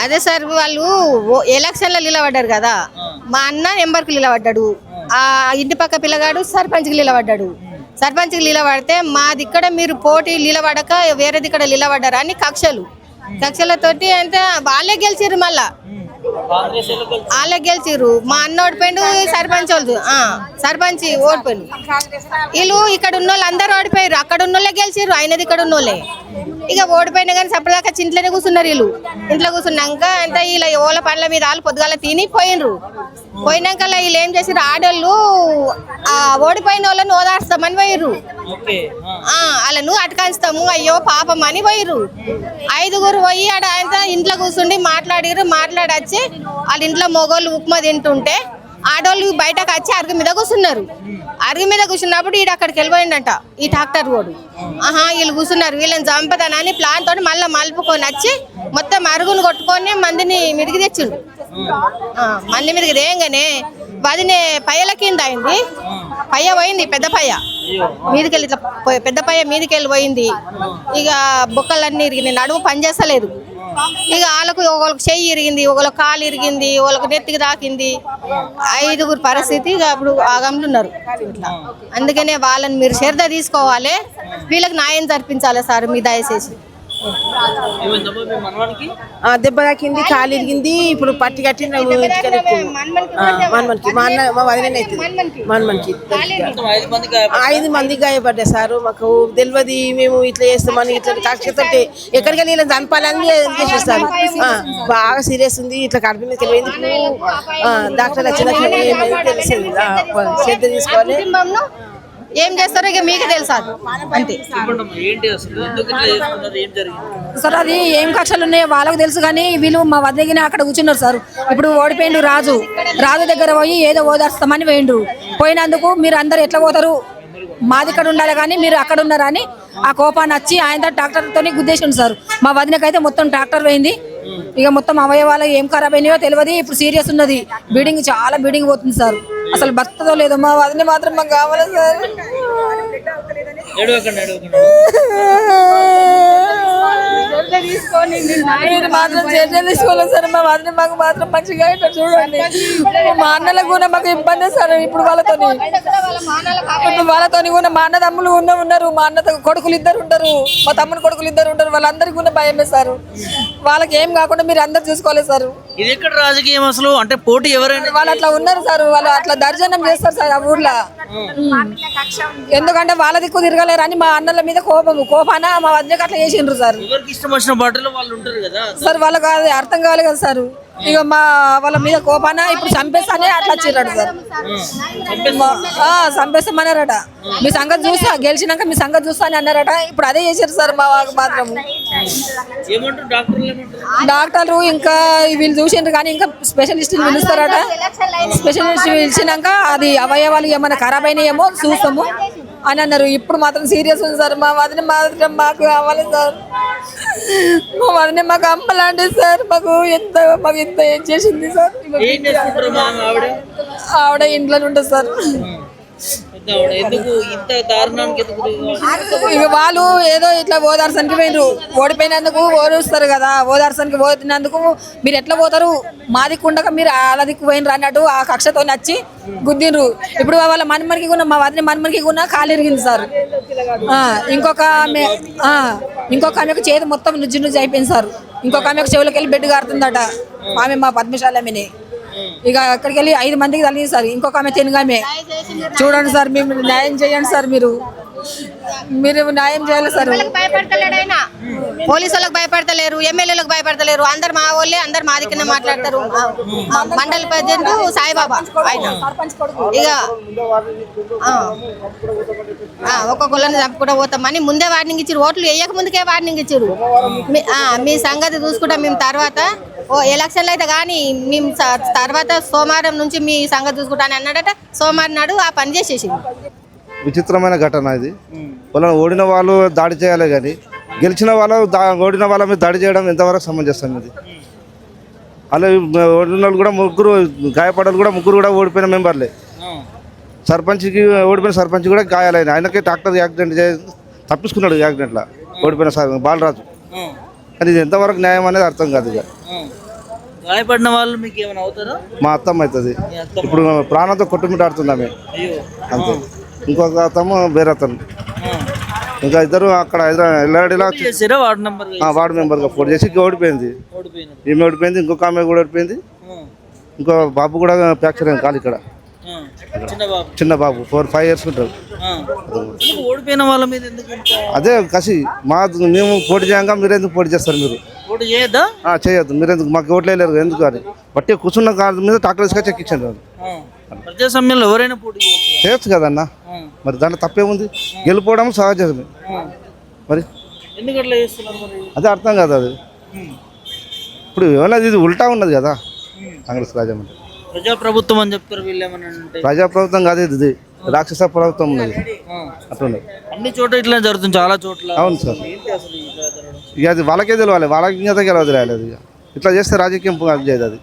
అదే సార్ వాళ్ళు ఎలక్షన్లో నిలబడ్డారు కదా. మా అన్న నెంబర్కి నిలబడ్డాడు. ఆ. ఇంటి పక్క పిల్లగాడు సర్పంచ్కి నిలబడ్డాడు. సర్పంచ్కి నిలబడితే మాది ఇక్కడ మీరు పోటీ నిలబడక వేరేది ఇక్కడ నిలబడ్డారు అని కక్షలు. కక్షలతోటి అంటే వాళ్ళే గెలిచిర్రు మళ్ళా. కాంగ్రెస్ వాళ్ళు కలిసి వాళ్ళే గెలిచిర్రు. మా అన్న ఓడిపోయిండు సర్పంచ్ వాళ్ళు ఆ, సర్పంచ్ ఓడిపోయిండు. వీళ్ళు ఇక్కడ ఉన్న వాళ్ళు అందరూ ఓడిపోయారు అక్కడ ఉన్న వాళ్ళే గెలిచిర్రు. అయినది ఇక్కడ ఉన్న వాళ్ళే ఇక ఓడిపోయినా కానీ సపదాకా ఇంట్లోనే కూర్చున్నారు వీళ్ళు. ఇంట్లో కూర్చున్నాక అంత వీళ్ళ ఓల పండ్ల మీద వాళ్ళు పొద్దుగాల తిని పోయినరు పోయినాక వీళ్ళు ఏం చేసారు ఆడోళ్ళు ఆ ఓడిపోయిన వాళ్ళని ఓదార్స్తామని పోయిర్రు. వాళ్ళను అటకాయిస్తాము అయ్యో పాపం అని పోయిర్రు. ఐదుగురు పోయి ఆడ ఆయన ఇంట్లో కూర్చుండి మాట్లాడిర్రు. మాట్లాడి వచ్చి వాళ్ళ ఇంట్లో మొగోళ్ళు ఉప్మా తింటుంటే ఆడవాళ్ళు బయటకు వచ్చి అరుగు మీద కూర్చున్నారు. అరుగు మీద కూర్చున్నప్పుడు ఈడు అక్కడికి వెళ్ళిపోయిండట ఈ డాక్టర్ కూడా. ఆహా వీళ్ళు కూర్చున్నారు వీళ్ళని చంపదానని ప్లాన్ తోటి మళ్ళీ మలుపుకొని వచ్చి మొత్తం అరుగును కొట్టుకొని మందిని మిదికి తెచ్చిండు. మంది మీదకి దేయంగానే వదినే పయ్యల కింద అయింది. పయ్య పోయింది పెద్ద పయ్య మీదికెళ్ళి ఇట్లా పెద్ద పయ్య మీదికెళ్ళి పోయింది. ఇక బొక్కలన్నీ ఇరిగింది నడుము పనిచేస్తలేదు. ఇక వాళ్ళకు ఒకళ్ళకి చెయ్యి ఇరిగింది ఒకళ్ళకి కాలు ఇరిగింది ఒకళ్ళకి నెత్తికి తాకింది. ఐదుగురు పరిస్థితి ఇక అప్పుడు ఆగంలో ఉన్నారు. ఇట్లా అందుకనే వాళ్ళని మీరు శ్రద్ధ తీసుకోవాలి. వీళ్ళకి న్యాయం జరిపించాలి సార్ మీ దయచేసి. దెబ్బ తాకింది కాలు ఇరిగింది ఇప్పుడు పట్టి కట్టి మన్మన్కి మా అన్న మా వదిన అవుతుంది మన్మన్కి. ఐదు మంది గాయపడ్డారు? సారు. మాకు తెలియదు మేము ఇట్లా చేస్తామని ఇట్లా కక్షతో ఎక్కడికి వెళ్ళి ఇలా చంపాలని చేసేస్తారు బాగా సీరియస్ ఉంది. ఇట్లా కడుపు మీద వెళ్ళింది డాక్టర్ వచ్చినాక ఏమైంది తెలిసింది శ్రద్ధ తీసుకోవాలి. ఏం చేస్తారో ఇక మీకు తెలుసా అంతే. చెప్పండమ్మా ఏంటి అసలు? ఎందుకు ఇట్లా చేస్తున్నారు ఏం జరిగింది? సార్ అది ఏం కక్షలు ఉన్నాయో వాళ్ళకి తెలుసు కానీ వీళ్ళు మా వద్దగిన అక్కడ కూర్చున్నారు సార్. ఇప్పుడు ఓడిపోయిండు రాజు. రాజు దగ్గర పోయి ఏదో ఓదార్స్తామని పోయిండు పోయినందుకు మీరు అందరు ఎట్లా పోతారు? మాది ఇక్కడ ఉండాలి కానీ మీరు అక్కడ ఉన్నారని ఆ కోపాన్ని వచ్చి ఆయన ట్రాక్టర్తోనే గుద్దేసిండు సార్. మా వదినకైతే మొత్తం ట్రాక్టర్ పోయింది. ఇక మొత్తం అవయవాలు ఏం ఖరాబ్ అయినాయో తెలియదు. ఇప్పుడు సీరియస్ ఉన్నది. బీడింగ్ చాలా బీడింగ్ పోతుంది సార్. అసలు భక్తతో లేదు మా వదిన మాత్రం మాకు కావాలి సార్? మీరు మాత్రం చర్యలు తీసుకోలేదు సార్ మా వదిన మాకు మాత్రం మంచిగా ఇట్లా చూడండి. మా అన్నలకు కూడా మాకు ఇబ్బంది సార్ ఇప్పుడు వాళ్ళతోని. ఇప్పుడు వాళ్ళతోని కూడా మా అన్న తమ్ములు ఉన్న ఉన్నారు మా అన్న కొడుకులు ఇద్దరు ఉంటారు మా తమ్ముడు కొడుకులు ఇద్దరు ఉంటారు వాళ్ళందరికీ కూడా భయమే సార్. వాళ్ళకి ఏం కాకుండా మీరు అందరు చూసుకోలేదు సార్. ఇది ఎక్కడ రాజకీయం అసలు? అంటే పోటీ ఎవరైనా వాళ్ళు అట్లా ఉన్నారు సార్ వాళ్ళు అట్లా దర్శనం చేస్తారు సార్ ఆ ఊర్లో. ఎందుకంటే వాళ్ళ దిక్కు తిరగలేరు అని మా అన్నల మీద కోపము కోపాన మా వద్దకు అట్లా చేసిండ్రు సార్. ఎవరికి ఇష్టం వచ్చిన పాటలు వాళ్ళు ఉంటారు కదా. సార్ వాళ్ళకి అది అర్థం కావాలి కదా సార్. ఇక మా వాళ్ళ మీద కోపాన ఇప్పుడు చంపేస్తానే అట్లా వచ్చిర్రట సార్. చంపేస్తామన్నారట. మీ సంగతి చూస్తా గెలిచినాక మీ సంగతి చూస్తా అని అన్నారట. ఇప్పుడు అదే చేశారు సార్ మా వాళ్ళకి మాత్రం. ఏమంటారు? డాక్టర్లు ఇంకా వీళ్ళు చూసిండ్రు కానీ ఇంకా స్పెషలిస్ట్ పిలుస్తారట. స్పెషలిస్ట్ పిలిచినాక అది అవయవాలు ఏమైనా ఖరాబ్ అయినాయేమో చూస్తాము. అని అన్నారు. ఇప్పుడు మాత్రం సీరియస్ ఉంది సార్. మా వదిన మాత్రం మాకు కావాలి సార్. మా వదిన మాకు అమ్మలాంటి సార్. మాకు ఎంత మాకు ఎంత ఏం చేసింది సార్. ఆవిడ? ఆవిడ ఇంట్లో ఉంటుంది సార్. ఇక వాళ్ళు ఏదో ఇట్లా ఓదార్సనికి పోయినరు ఓడిపోయినందుకు ఓడిస్తారు కదా. ఓదార్సనికి పోతున్నందుకు మీరు ఎట్లా పోతారు? మా దిక్కు ఉండక మీరు అలా దిక్కు పోయినరు అన్నట్టు ఆ కక్షతో నచ్చి గుద్దిండ్రు ఇప్పుడు వాళ్ళ మన్మరికి కూడా మా వదిన మన్మరికి కూడా కాలు ఇరిగింది సార్. ఇంకొక ఆమె ఇంకొక ఆమెకు చేతి మొత్తం నుజ్జు నుజ్జు అయిపోయింది సార్. ఇంకొక ఆమెకు చెవులకి వెళ్ళి బెడ్ కారుతుందట ఆమె మా పద్మశాలమని ఇక అక్కడికి వెళ్ళి ఐదు మందికి తగిలింది సార్ ఇంకొక ఆమె తెనుగామె. చూడండి సార్ మేము న్యాయం చేయండి సార్ మీరు. మీరు న్యాయం చేయాలి సార్. వాళ్ళకి భయపడతలేడు ఆయన. పోలీసు వాళ్ళకి భయపడతలేరు ఎమ్మెల్యేలకు భయపడతలేరు. అందరు మా వాళ్ళే అందరు మా దిక్కునే మాట్లాడతారు. మండలి ప్రెసిడెంట్ సాయిబాబా ఆయన. ఇక ఒక్కొక్కళ్ళని చంపుకుంటూ పోతామని ముందే వార్నింగ్ ఇచ్చారు. ఓట్లు వేయక ముందుకే వార్నింగ్ ఇచ్చారు. మీ సంగతి చూసుకుంటాం మేము తర్వాత ఓ ఎలక్షన్లు అయితే కానీ మేము తర్వాత సోమవారం నుంచి మీ సంగతి చూసుకుంటాను అన్నాడట. సోమవారం నాడు ఆ పని చేసేసింది విచిత్రమైన ఘటన ఇది. వాళ్ళని ఓడిన వాళ్ళు దాడి చేయాలి కానీ గెలిచిన వాళ్ళు దా ఓడిన వాళ్ళ మీద దాడి చేయడం ఎంతవరకు సమంజసం ఇది? అలా ఓడిన వాళ్ళు కూడా ముగ్గురు గాయపడాలు కూడా ముగ్గురు కూడా ఓడిపోయిన మెంబర్లే. సర్పంచ్కి ఓడిపోయిన సర్పంచ్ కూడా గాయాలైన. ఆయనకి ట్రాక్టర్ యాక్సిడెంట్ తప్పించుకున్నాడు యాక్సిడెంట్లో. ఓడిపోయిన సర్ బాలరాజు. కానీ ఇది ఎంతవరకు న్యాయం అనేది అర్థం కాదు ఇక. గాయపడిన వాళ్ళు మీకు ఏమైనా అవుతారా? మా అత్తమ్మ అవుతుంది. ఇప్పుడు ప్రాణంతో అయ్యో. అంతే. ఇంకొక అతము వేరే అతను. ఇంకా ఇద్దరు అక్కడ ఎల్లాడిలా వార్డు మెంబర్గా పోటీ చేసి ఓడిపోయింది. ఈమె ఓడిపోయింది ఇంకొక ఆమె కూడా ఓడిపోయింది. ఇంకో బాబు కూడా ఫ్రాక్చర్ అయింది కాలు ఇక్కడ. చిన్న బాబు ఫోర్ ఫైవ్ ఇయర్స్ ఉంటారు. ఓడిపోయిన వాళ్ళ మీద అదే కసి మా మేము పోటీ చేయంగా మీరు ఎందుకు పోటీ చేస్తారు మీరు? చేయొద్దా? ఆ, చేయొద్దు. మీరు ఎందుకు మాకు ఓట్లు వేయలేరు ఎందుకు అని. బట్టి కూర్చున్న కాదు మీద ఎక్కించండి వాళ్ళు. ఆ. ప్రజాస్వామ్యంలో ఎవరైనా పోటీ చేయొచ్చు కదన్న. మరి దాంట్లో తప్పేముంది? గెలిపోవడం సహజమే. మరి? అదే అర్థం కాదు అది. ఇప్పుడు ఏమన్నా ఇది ఉల్టా ఉన్నది కదా కాంగ్రెస్ రాజ్యం అంటే ప్రజాప్రభుత్వం అని చెప్తారు వీళ్ళు ఏమన్నా అంటే? ప్రజాప్రభుత్వం కాదు ఇది రాక్షస ప్రభుత్వం ఉన్నది. అన్ని చోట్ల ఇట్లా జరుగుతుంది చాలా చోట్ల. అవును సార్. ఏంటి అసలు ఇట్లా జరగడం ఇక అది వాళ్ళకే తెలియాలి వాళ్ళకి ఇంకా తెలియదు అది. ఇక ఇట్లా చేస్తే రాజకీయం చేయదు అది.